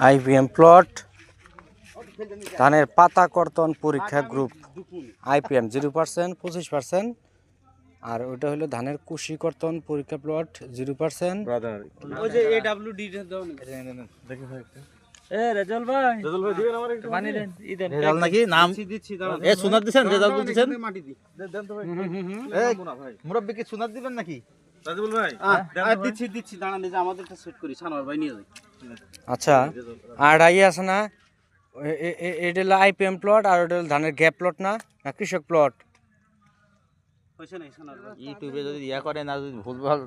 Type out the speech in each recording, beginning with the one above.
IPM plot ধানের পাতা কর্তন পরীক্ষা গ্রুপ আইপিএম জিরো পার্সেন্ট পঁচিশ পার্সেন্ট আর ওটা হলো ধানের কুশি কর্তন পরীক্ষা প্লট জিরো পার্সেন্ট এ রেজাল ভাই। রেজাল ভাই দিবেন আমার একটু পানি দেন ই দেন রেজাল্ট নাকি? নাম? দিচ্ছি দিচ্ছি দাঁড়ান। এ সোনার দিছেন? রেজাল্ট বলতেছেন মাটি দি দেন তো ভাই। এই মুরব্বি কি সোনার দিবেন নাকি? রাজুল ভাই আর দিচ্ছি দিচ্ছি দাঁড়ান এই যে আমাদেরটা সেট করি সানোয়ার ভাই নিয়ে যাই। আচ্ছা আর আই আছে না? এ- এ- এ- এটা হলো আইপিএম প্লট আর ওটা হলো ধানের গ্যাপ প্লট না? না কৃষক প্লট না ইউটিউবে যদি ইয়া করেন আর যদি ভুলভাল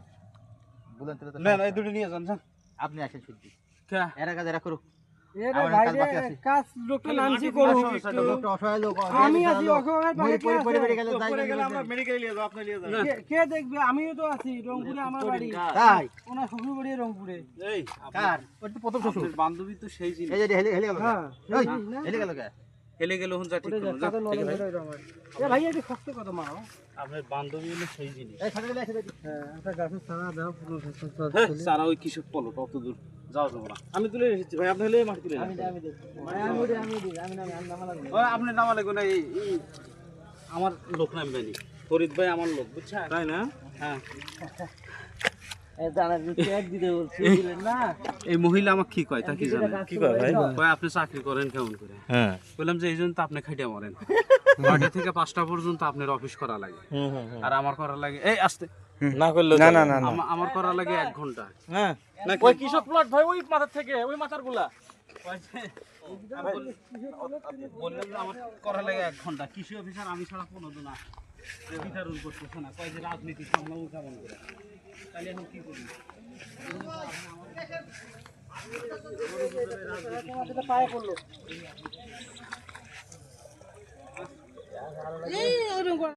বলেন না না এই দুটো নিয়ে যান যান। আপনি আসেন শুদ্ধি এরা কাজ এরা করুক। কে দেখবে? আমিও তো আছি রংপুরে আমার বাড়ি। তাই? ওনার শ্বশুর বাড়ি রংপুরে প্রথম শ্বশুর। বান্ধবী তো সেই জিনিস। হেলে গেল হ্যাঁ হেলে গেল হুন যা ঠিক। ভাই একটু শক্ত কথা মারো আপনার বান্ধবী হলো সেই জিনিস। এই গেলে একসাথে হ্যাঁ একটা গাছের ছাড়া দাও পুরো ছাড়া হ্যাঁ। সারা ওই কৃষক পলট? অত দূর না। আমি তুলে এসেছি ভাই আপনি হলে মাটি তুলে আমি আমি আমি আমি আমি নামা আপনি নামা লাগবে না এই এই। আমার লোক নামবে নি। ফরিদ ভাই আমার লোক বুঝছেন? তাই না? হ্যাঁ। এই দাঁড়া, যে ট্যাগ দিতে বলছি, দিলেন না? এই মহিলা আমাকে কি কয়? তা কি জানেন কি কয় ভাই? কয় আপনি চাকরি করেন কেমন করে? হ্যাঁ। বললাম যে এই জন্য তো আপনি খাইটা মরেন। নয়টা থেকে পাঁচটা পর্যন্ত আপনার অফিস করা লাগে। আর আমার করা লাগে এই আসতে। না করলে না না না। না আমার করা লাগে এক ঘণ্টা। হ্যাঁ। ওই কৃষক প্লট ভাই ওই মাথার থেকে ওই মাথারগুলা বললাম যে আমার করা লাগে এক ঘণ্টা। কৃষি অফিসার আমি ছাড়া কোনো জন বিচারণ করতেছে না। কয় যে রাজনীতি সামলাবো কেমন করে তাহলে এখন কি করি? পায়ে পড়ল